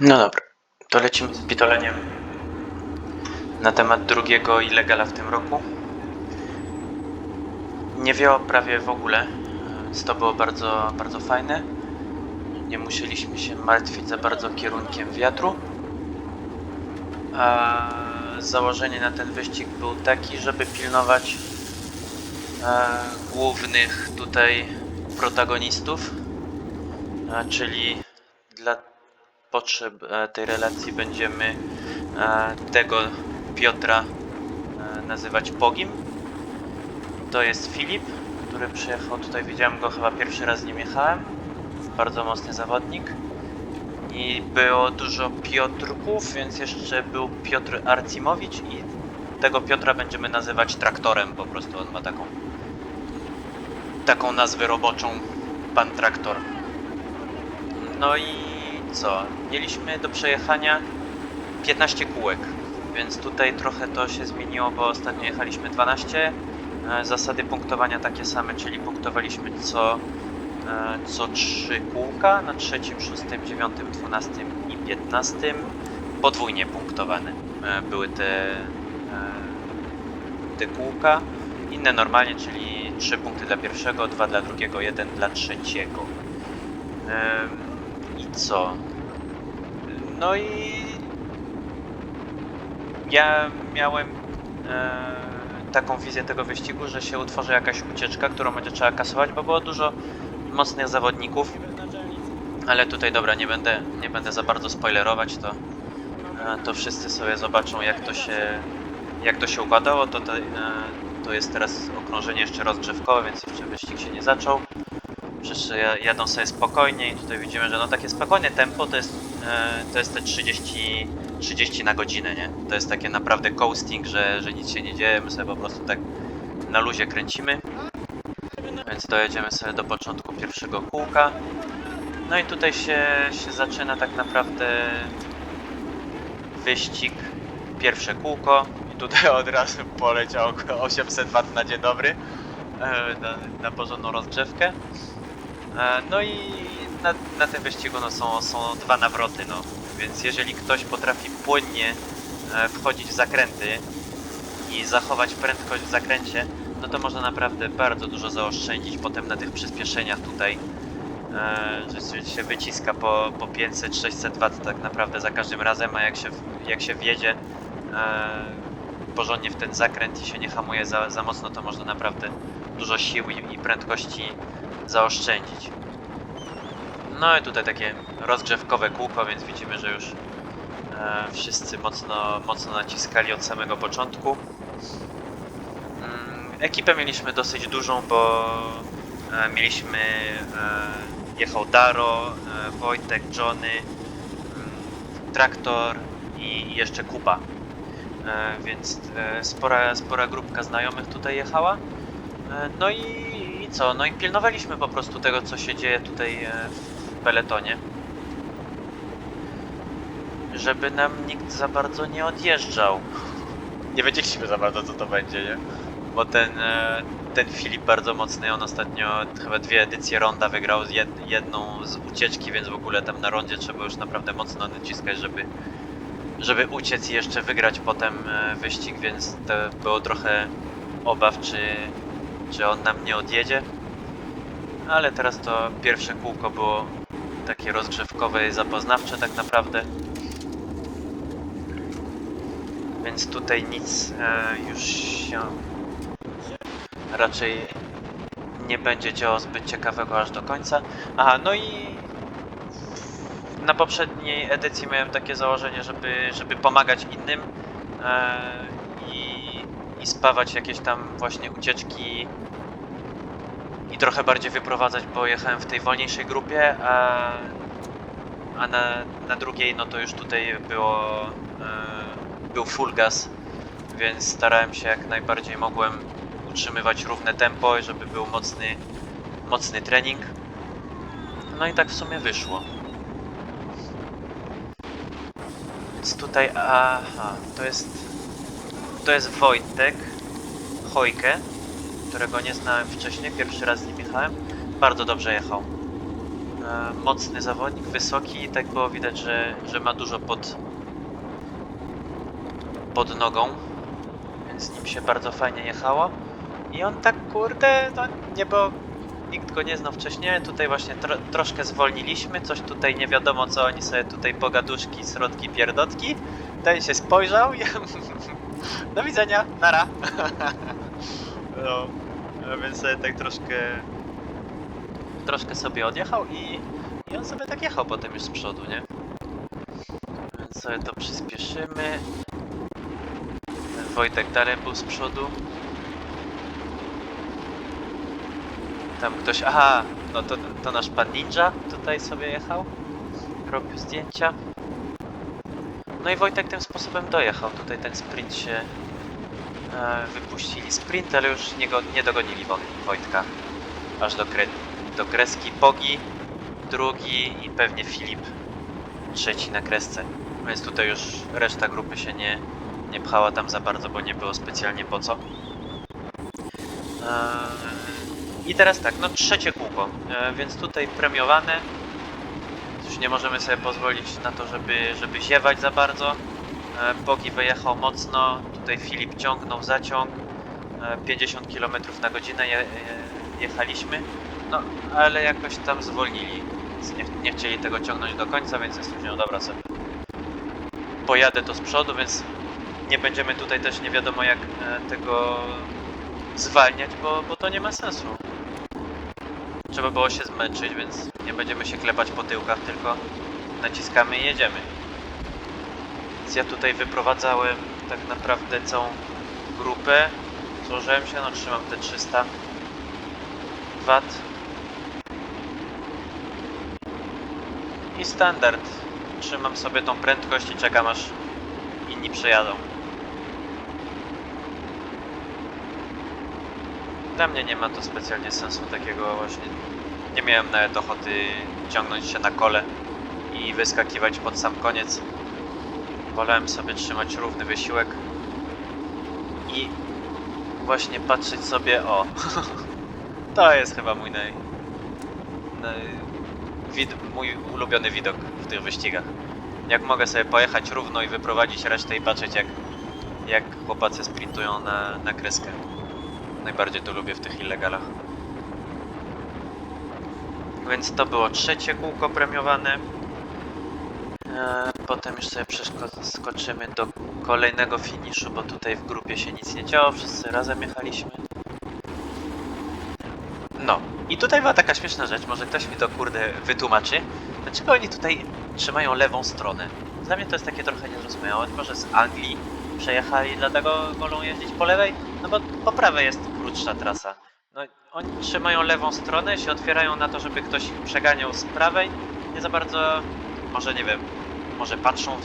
No dobra, to lecimy z pitoleniem na temat drugiego Illegala w tym roku. Nie wiało prawie w ogóle, to było bardzo, bardzo fajne. Nie musieliśmy się martwić za bardzo kierunkiem wiatru. A założenie na ten wyścig był taki, żeby pilnować e, głównych tutaj protagonistów, czyli dla potrzeb e, tej relacji będziemy e, tego Piotra e, nazywać Pogim. To jest Filip, który przyjechał tutaj, widziałem go chyba pierwszy raz nim jechałem. Bardzo mocny zawodnik. I było dużo Piotrków, więc jeszcze był Piotr Arcimowicz i tego Piotra będziemy nazywać traktorem po prostu. On ma taką taką nazwę roboczą Pan Traktor. No i co? Mieliśmy do przejechania 15 kółek, więc tutaj trochę to się zmieniło, bo ostatnio jechaliśmy 12. E, Zasady punktowania takie same, czyli punktowaliśmy co, e, co 3 kółka na trzecim, szóstym, dziewiątym, dwunastym i piętnastym. Podwójnie punktowane e, były te, te kółka. Inne normalnie, czyli 3 punkty dla pierwszego, 2 dla drugiego, 1 dla trzeciego. I co? No i ja miałem e, taką wizję tego wyścigu, że się utworzy jakaś ucieczka, którą będzie trzeba kasować, bo było dużo mocnych zawodników. Ale tutaj dobra, nie będę, nie będę za bardzo spoilerować, to, e, to wszyscy sobie zobaczą jak to się, jak to się układało. To, to, e, to jest teraz okrążenie jeszcze rozgrzewkowe, więc jeszcze wyścig się nie zaczął. Przecież ja- jadą sobie spokojnie i tutaj widzimy, że no takie spokojne tempo to jest, e, to jest te 30, 30 na godzinę, nie? To jest takie naprawdę coasting, że, że nic się nie dzieje, my sobie po prostu tak na luzie kręcimy. Więc dojedziemy sobie do początku pierwszego kółka. No i tutaj się, się zaczyna tak naprawdę wyścig, pierwsze kółko. I tutaj od razu poleciał 800 W na dzień dobry, e, na, na porządną rozgrzewkę. E, No i na, na tym wyścigu no, są, są dwa nawroty, no. Więc jeżeli ktoś potrafi płynnie e, wchodzić w zakręty i zachować prędkość w zakręcie, no to można naprawdę bardzo dużo zaoszczędzić potem na tych przyspieszeniach tutaj. E, Że się- wyciska po, po 500-600 W tak naprawdę za każdym razem, a jak się, jak się wjedzie porządnie w ten zakręt i się nie hamuje za, za mocno, to można naprawdę dużo sił i, prędkości zaoszczędzić. No i tutaj takie rozgrzewkowe kółko, więc widzimy, że już e, wszyscy mocno, mocno naciskali od samego początku. Mm, ekipę mieliśmy dosyć dużą, bo e, mieliśmy e, jechał Daro, e, Wojtek, Johnny, mm, Traktor i jeszcze Kuba. E, więc e, spora, spora grupka znajomych tutaj jechała. E, No i, i co? No i pilnowaliśmy po prostu tego, co się dzieje tutaj w peletonie. Żeby nam nikt za bardzo nie odjeżdżał. Nie wiedzieliśmy za bardzo, co to będzie, nie? Bo ten, ten Filip bardzo mocny, on ostatnio chyba dwie edycje ronda wygrał, jedną z ucieczki, więc w ogóle tam na rondzie trzeba już naprawdę mocno naciskać, żeby, żeby uciec i jeszcze wygrać potem e, wyścig, więc to było trochę obaw, czy, czy on nam nie odjedzie. Ale teraz to pierwsze kółko było takie rozgrzewkowe i zapoznawcze tak naprawdę. Więc tutaj nic e, już się raczej nie będzie działo zbyt ciekawego aż do końca. Aha, no i na poprzedniej edycji miałem takie założenie, żeby, żeby pomagać innym e, i, i spawać jakieś tam właśnie ucieczki i trochę bardziej wyprowadzać, bo jechałem w tej wolniejszej grupie, a, a na, na drugiej no to już tutaj było e, był full gas, więc starałem się jak najbardziej mogłem utrzymywać równe tempo, żeby był mocny, mocny trening. No i tak w sumie wyszło. Więc tutaj, aha, to jest, to jest Wojtek Chojkę, którego nie znałem wcześniej, pierwszy raz z nim jechałem. Bardzo dobrze jechał. E, mocny zawodnik, wysoki tak było widać, że, że ma dużo pod, pod nogą, więc nim się bardzo fajnie jechało. I on tak kurde, no nie było, nikt go nie znał wcześniej, tutaj właśnie tro, troszkę zwolniliśmy, coś tutaj nie wiadomo co oni sobie tutaj pogaduszki, srodki, pierdotki. Ten się spojrzał i do widzenia, nara. no, więc sobie tak troszkę troszkę sobie odjechał i, i on sobie tak jechał potem już z przodu, nie? Więc sobie to przyspieszymy. Wojtek dalej był z przodu. Tam ktoś, aha, no to, to nasz pan ninja tutaj sobie jechał. Robił zdjęcia. No i Wojtek tym sposobem dojechał. Tutaj ten sprint się e, wypuścili. Sprint, ale już nie, go, nie dogonili Wo- Wojtka. Aż do, kre, do kreski Pogi, drugi i pewnie Filip trzeci na kresce. Więc tutaj już reszta grupy się nie, nie pchała tam za bardzo, bo nie było specjalnie po co. Eee, I teraz tak, no trzecie kółko, eee, więc tutaj premiowane. Już nie możemy sobie pozwolić na to, żeby, żeby ziewać za bardzo. Eee, Bogi wyjechał mocno, tutaj Filip ciągnął zaciąg. Eee, 50 km na godzinę je, je, jechaliśmy. No, ale jakoś tam zwolnili. Nie, nie chcieli tego ciągnąć do końca, więc stwierdziłem, dobra sobie. Pojadę to z przodu, więc nie będziemy tutaj też nie wiadomo jak e, tego zwalniać, bo, bo to nie ma sensu. Trzeba było się zmęczyć, więc nie będziemy się klepać po tyłkach, tylko naciskamy i jedziemy. Więc ja tutaj wyprowadzałem tak naprawdę całą grupę. Złożyłem się, no trzymam te 300 Watt. I standard. Trzymam sobie tą prędkość i czekam aż inni przejadą. Dla mnie nie ma to specjalnie sensu takiego właśnie. Nie miałem nawet ochoty ciągnąć się na kole i wyskakiwać pod sam koniec. Wolałem sobie trzymać równy wysiłek i właśnie patrzeć sobie o. to jest chyba mój naj, naj mój ulubiony widok w tych wyścigach. Jak mogę sobie pojechać równo i wyprowadzić resztę i patrzeć jak, jak chłopacy sprintują na, na kreskę. Najbardziej to lubię w tych illegalach. Więc to było trzecie kółko premiowane. Eee, Potem już sobie przeskoczymy do kolejnego finiszu, bo tutaj w grupie się nic nie działo, wszyscy razem jechaliśmy. No, i tutaj była taka śmieszna rzecz, może ktoś mi to kurde wytłumaczy. Dlaczego oni tutaj trzymają lewą stronę? Dla mnie to jest takie trochę niezrozumiałe. Może z Anglii przejechali, dlatego wolą jeździć po lewej? No bo po prawej jest krótsza trasa. No, oni trzymają lewą stronę, się otwierają na to, żeby ktoś ich przeganiał z prawej. Nie za bardzo, może nie wiem, może patrzą,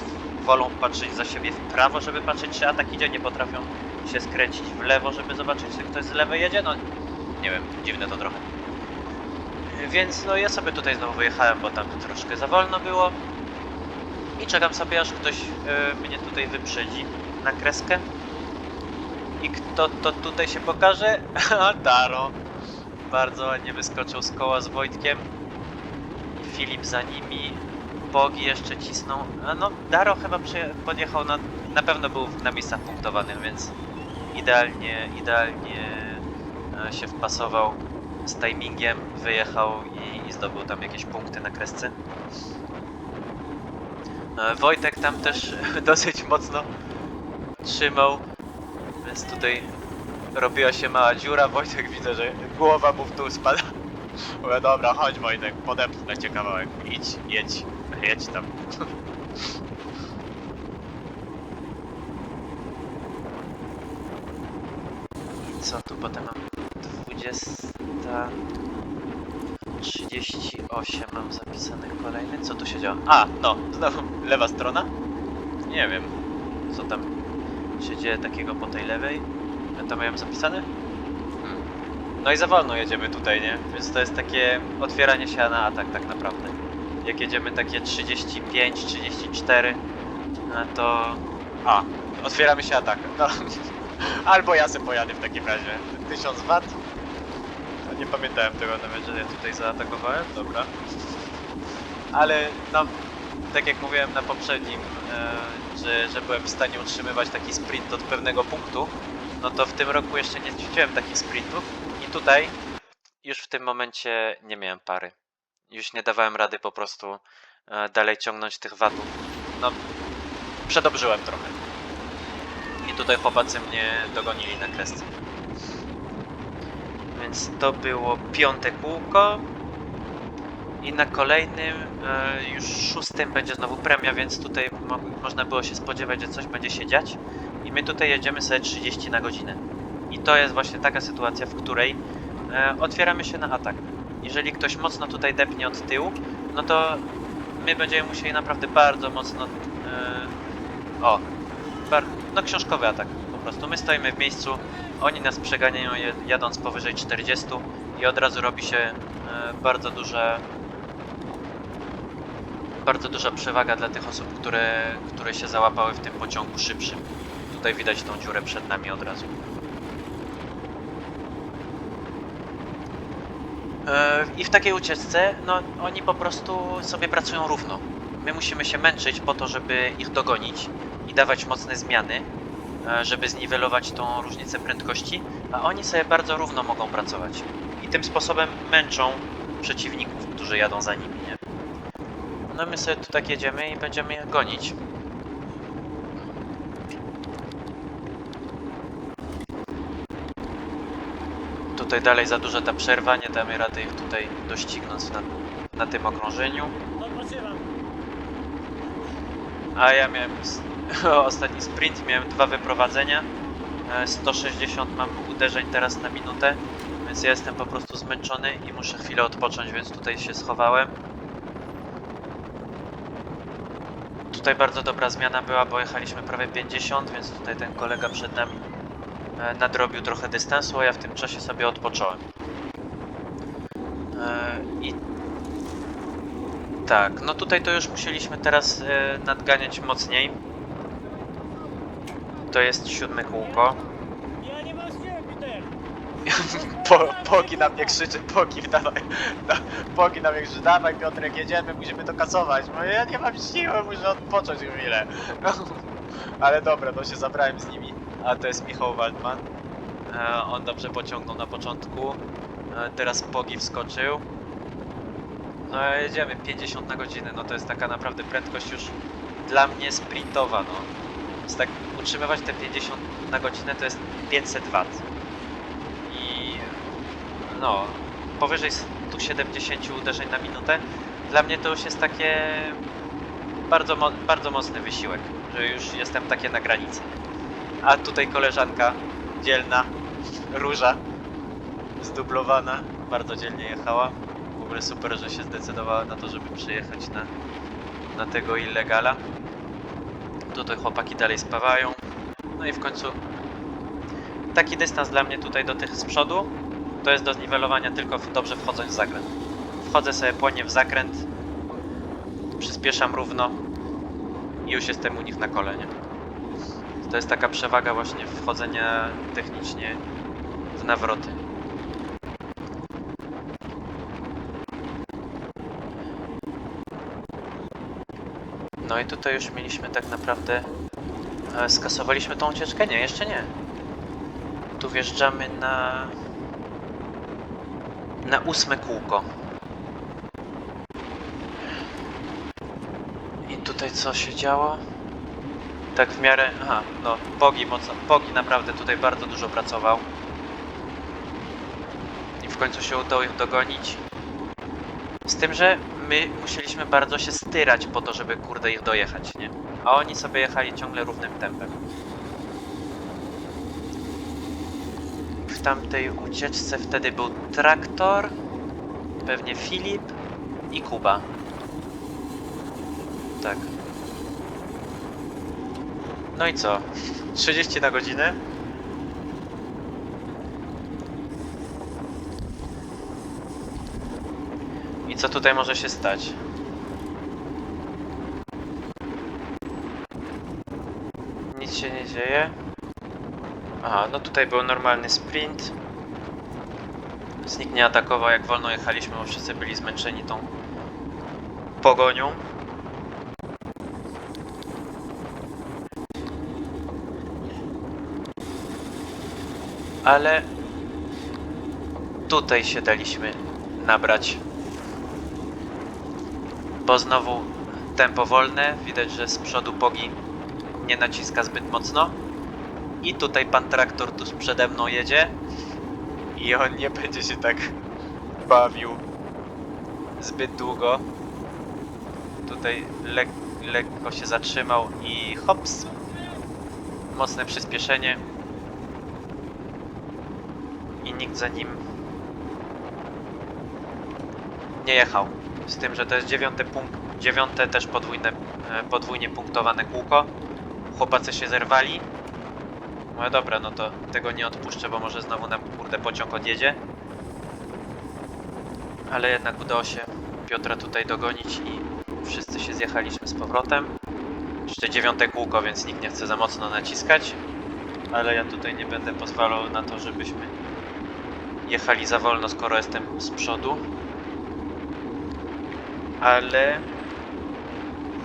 wolą patrzeć za siebie w prawo, żeby patrzeć, czy atak idzie, nie potrafią się skręcić w lewo, żeby zobaczyć, czy ktoś z lewej jedzie. No, nie wiem, dziwne to trochę. Więc no ja sobie tutaj znowu wyjechałem, bo tam troszkę za wolno było. I czekam sobie, aż ktoś e, mnie tutaj wyprzedzi na kreskę. I kto to tutaj się pokaże? A Daro. Bardzo ładnie wyskoczył z koła z Wojtkiem. Filip za nimi. Bogi jeszcze cisnął. A no, Daro chyba podjechał na... Na pewno był na miejscach punktowanych, więc idealnie, idealnie e, się wpasował z timingiem, wyjechał i, i zdobył tam jakieś punkty na kresce. E, Wojtek tam też dosyć mocno trzymał, więc tutaj robiła się mała dziura. Wojtek widzę, że głowa mu w dół spada. Mówię, dobra, chodź Wojtek, podepnę cię kawałek. Idź, jedź, jedź tam. I co tu potem mam? 20... 38 mam zapisane kolejny. Co tu się dzieje? A, no, znowu lewa strona. Nie wiem, co tam się dzieje takiego po tej lewej. Ja to miałem zapisane? No i za wolno jedziemy tutaj, nie? Więc to jest takie otwieranie się na atak tak naprawdę. Jak jedziemy takie 35, 34, no to... A, otwieramy się atakiem. No. Albo ja se pojadę w takim razie. 1000 W? To nie pamiętałem tego nawet, że ja tutaj zaatakowałem, dobra. Ale no, tak jak mówiłem na poprzednim, e, że, że byłem w stanie utrzymywać taki sprint od pewnego punktu, no to w tym roku jeszcze nie ćwiczyłem takich sprintów i tutaj już w tym momencie nie miałem pary. Już nie dawałem rady po prostu e, dalej ciągnąć tych watów. No, przedobrzyłem trochę. I tutaj chłopacy mnie dogonili na kresce. Więc to było piąte kółko. I na kolejnym, e, już szóstym będzie znowu premia, więc tutaj mo można było się spodziewać, że coś będzie się dziać. I my tutaj jedziemy sobie 30 na godzinę. I to jest właśnie taka sytuacja, w której e, otwieramy się na atak. Jeżeli ktoś mocno tutaj depnie od tyłu, no to my będziemy musieli naprawdę bardzo mocno. E, o, bar, no książkowy atak po prostu. My stoimy w miejscu, oni nas przeganiają jadąc powyżej 40 i od razu robi się e, bardzo duże. Bardzo duża przewaga dla tych osób, które, które się załapały w tym pociągu szybszym. Tutaj widać tą dziurę przed nami od razu. E, I w takiej ucieczce, no oni po prostu sobie pracują równo. My musimy się męczyć po to, żeby ich dogonić i dawać mocne zmiany, e, żeby zniwelować tą różnicę prędkości, a oni sobie bardzo równo mogą pracować. I tym sposobem męczą przeciwników, którzy jadą za nimi, nie? No my sobie tu tak jedziemy i będziemy ich gonić. Tutaj dalej za duża ta przerwa, nie damy rady ich tutaj doścignąć na, na tym okrążeniu. Odpoczywam. A ja miałem ostatni sprint, miałem dwa wyprowadzenia. E, 160 mam uderzeń teraz na minutę, więc ja jestem po prostu zmęczony i muszę chwilę odpocząć, więc tutaj się schowałem. Tutaj bardzo dobra zmiana była, bo jechaliśmy prawie 50, więc tutaj ten kolega przed nami e, nadrobił trochę dystansu, a ja w tym czasie sobie odpocząłem. E, I tak, no tutaj to już musieliśmy teraz e, nadganiać mocniej. To jest siódme kółko. Pogi na mnie krzyczy, Pogi dawaj, no, Pogi na mnie krzyczy, dawaj Piotrek, jedziemy, musimy to kasować, bo ja nie mam siły, muszę odpocząć chwilę. No, ale dobra, to się zabrałem z nimi. A to jest Michał Waldman. E, on dobrze pociągnął na początku. E, teraz Pogi wskoczył. No jedziemy 50 na godzinę, no to jest taka naprawdę prędkość już dla mnie sprintowa, no. Więc tak utrzymywać te 50 na godzinę to jest 500 W. No, powyżej 170 uderzeń na minutę dla mnie to już jest takie bardzo, mo- bardzo mocny wysiłek, że już jestem takie na granicy. A tutaj koleżanka dzielna, róża, zdublowana, bardzo dzielnie jechała. W ogóle super, że się zdecydowała na to, żeby przyjechać na, na tego illegala. Tutaj chłopaki dalej spawają. No i w końcu taki dystans dla mnie tutaj do tych z przodu to jest do zniwelowania tylko dobrze wchodząc w zakręt. Wchodzę sobie płynnie w zakręt, przyspieszam równo i już jestem u nich na kole, nie? To jest taka przewaga właśnie wchodzenia technicznie w nawroty. No i tutaj już mieliśmy tak naprawdę... E, skasowaliśmy tą ucieczkę? Nie, jeszcze nie. Tu wjeżdżamy na... Na ósme kółko. I tutaj co się działo? Tak w miarę. Aha, no, Pogi mocno. Pogi naprawdę tutaj bardzo dużo pracował. I w końcu się udało ich dogonić. Z tym, że my musieliśmy bardzo się styrać po to, żeby kurde ich dojechać, nie? A oni sobie jechali ciągle równym tempem. W tamtej ucieczce wtedy był traktor, pewnie Filip i Kuba. Tak. No i co? 30 na godzinę? I co tutaj może się stać? Nic się nie dzieje. Aha, no tutaj był normalny sprint. Więc nikt nie atakował jak wolno jechaliśmy, bo wszyscy byli zmęczeni tą pogonią. Ale tutaj się daliśmy nabrać. Bo znowu tempo wolne, widać, że z przodu Pogi nie naciska zbyt mocno. I tutaj pan traktor tu przede mną jedzie. I on nie będzie się tak bawił. zbyt długo. Tutaj lek lekko się zatrzymał i hops. Mocne przyspieszenie. I nikt za nim nie jechał. Z tym, że to jest dziewiąty punkt, dziewiąte też podwójne, e, podwójnie punktowane kółko. Chłopacy się zerwali. No dobra, no to tego nie odpuszczę, bo może znowu nam kurde pociąg odjedzie. Ale jednak udało się Piotra tutaj dogonić i wszyscy się zjechaliśmy z powrotem. Jeszcze dziewiąte kółko, więc nikt nie chce za mocno naciskać. Ale ja tutaj nie będę pozwalał na to, żebyśmy jechali za wolno, skoro jestem z przodu. Ale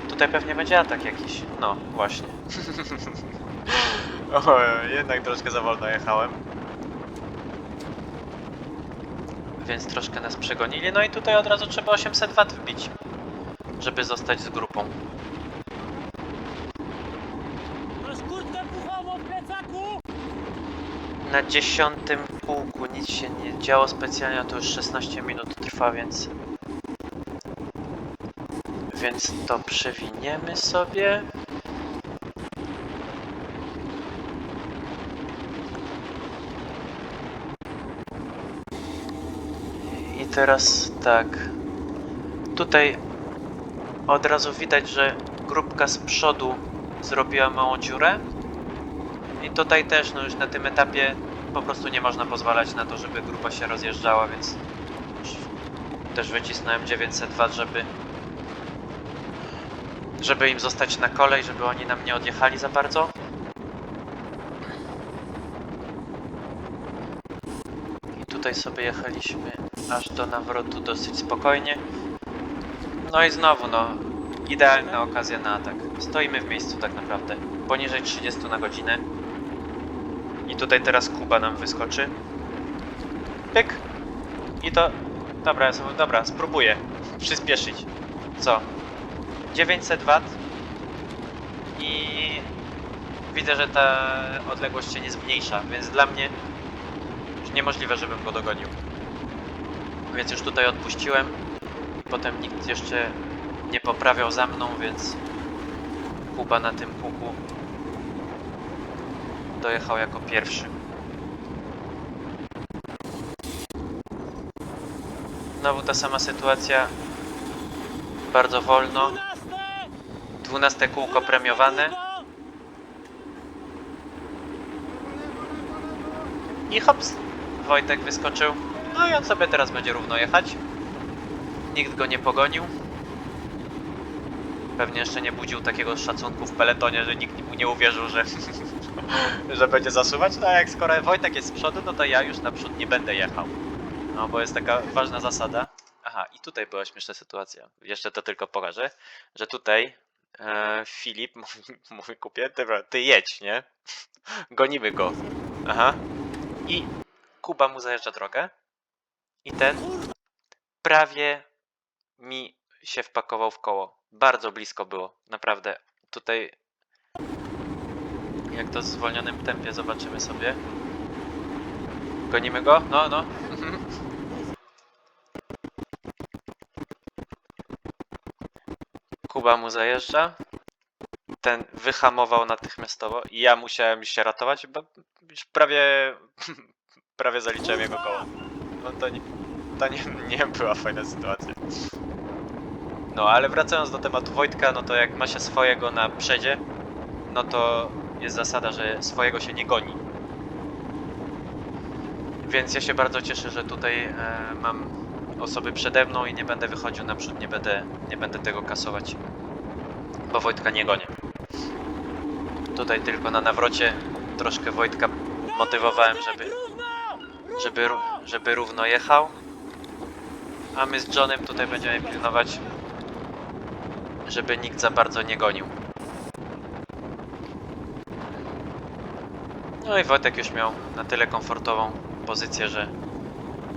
tutaj pewnie będzie atak jakiś. No, właśnie. O, jednak troszkę za wolno jechałem. Więc troszkę nas przegonili. No i tutaj od razu trzeba 800 W wbić, żeby zostać z grupą. Masz kurtkę puchową w plecaku? Na dziesiątym pułku nic się nie działo specjalnie, a to już 16 minut trwa, więc... Więc to przewiniemy sobie. Teraz tak. Tutaj od razu widać, że grupka z przodu zrobiła małą dziurę. I tutaj też, no już na tym etapie po prostu nie można pozwalać na to, żeby grupa się rozjeżdżała, więc też wycisnąłem 900 W, żeby żeby im zostać na kolej, żeby oni nam nie odjechali za bardzo. I tutaj sobie jechaliśmy aż do nawrotu dosyć spokojnie. No i znowu, no, idealna okazja na atak. Stoimy w miejscu tak naprawdę, poniżej 30 na godzinę. I tutaj teraz Kuba nam wyskoczy. Pyk. I to... Dobra, dobra, spróbuję przyspieszyć. Co? 900 W. I widzę, że ta odległość się nie zmniejsza, więc dla mnie już niemożliwe, żebym go dogonił. Więc już tutaj odpuściłem. Potem nikt jeszcze nie poprawiał za mną, więc Kuba na tym puku dojechał jako pierwszy. Znowu ta sama sytuacja. Bardzo wolno. 12! 12 kółko premiowane. I hops! Wojtek wyskoczył. No i on sobie teraz będzie równo jechać. Nikt go nie pogonił. Pewnie jeszcze nie budził takiego szacunku w peletonie, że nikt mu nie uwierzył, że, że będzie zasuwać. No a jak skoro Wojtek jest z przodu, no to ja już naprzód nie będę jechał. No bo jest taka ważna zasada. Aha, i tutaj była śmieszna sytuacja. Jeszcze to tylko pokażę, że tutaj e, Filip mówi, kupie, dobra, ty jedź, nie? Gonimy go. Aha. I Kuba mu zajeżdża drogę. I ten prawie mi się wpakował w koło. Bardzo blisko było, naprawdę. Tutaj jak to w zwolnionym tempie zobaczymy sobie. Gonimy go? No, no. Kuba mu zajeżdża. Ten wyhamował natychmiastowo ja musiałem się ratować, bo już prawie prawie zaliczyłem jego koło. No to nie, to nie, nie była fajna sytuacja. No ale wracając do tematu Wojtka, no to jak ma się swojego na przedzie, no to jest zasada, że swojego się nie goni. Więc ja się bardzo cieszę, że tutaj e, mam osoby przede mną i nie będę wychodził naprzód, nie będę, nie będę tego kasować, bo Wojtka nie gonię. Tutaj tylko na nawrocie troszkę Wojtka motywowałem, żeby, żeby żeby równo jechał. A my z Johnem tutaj będziemy pilnować, żeby nikt za bardzo nie gonił. No i Wojtek już miał na tyle komfortową pozycję, że,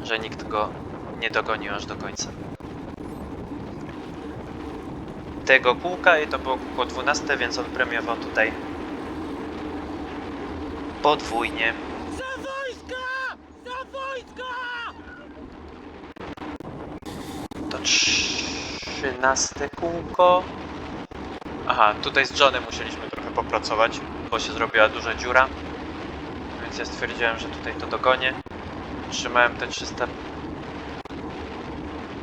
że nikt go nie dogonił aż do końca. Tego kółka i to było kółko 12, więc on premiował tutaj podwójnie. Za wojska! Za wojska! To trzynaste kółko. Aha, tutaj z Johnem musieliśmy trochę popracować, bo się zrobiła duża dziura. Więc ja stwierdziłem, że tutaj to dogonię. Trzymałem te 300.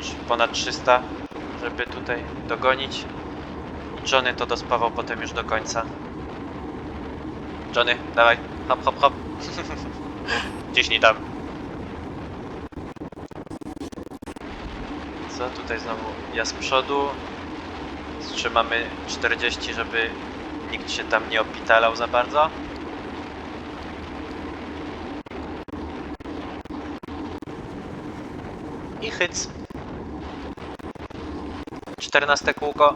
czy Ponad 300, żeby tutaj dogonić. Johnny to dospawał potem już do końca. Johnny, dawaj, hop, hop, hop. Ciśnij tam. Tutaj znowu? Ja z przodu. Trzymamy 40, żeby nikt się tam nie opitalał za bardzo. I hyc. 14 kółko.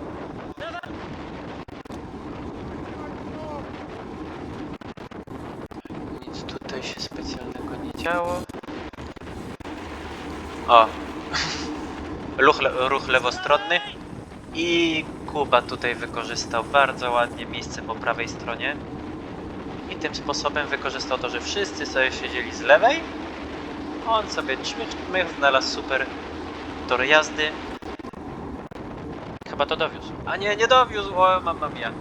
Nic tutaj się specjalnego nie działo. O, ruch, le ruch lewostronny. I Kuba tutaj wykorzystał bardzo ładnie miejsce po prawej stronie. I tym sposobem wykorzystał to, że wszyscy sobie siedzieli z lewej. On sobie czmych, znalazł super tor jazdy. Chyba to dowiózł. A nie, nie dowiózł, o mamma mia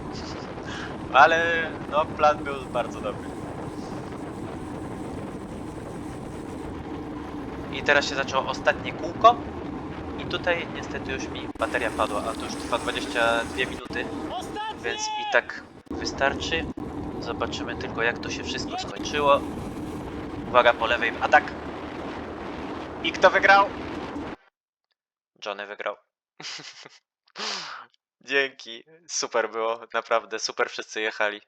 ale no plan był bardzo dobry. I teraz się zaczęło ostatnie kółko i tutaj niestety już mi bateria padła, a to już trwa 22 minuty, więc i tak wystarczy. Zobaczymy tylko jak to się wszystko skończyło. Uwaga po lewej, atak! I kto wygrał? Johnny wygrał. Dzięki, super było, naprawdę super wszyscy jechali.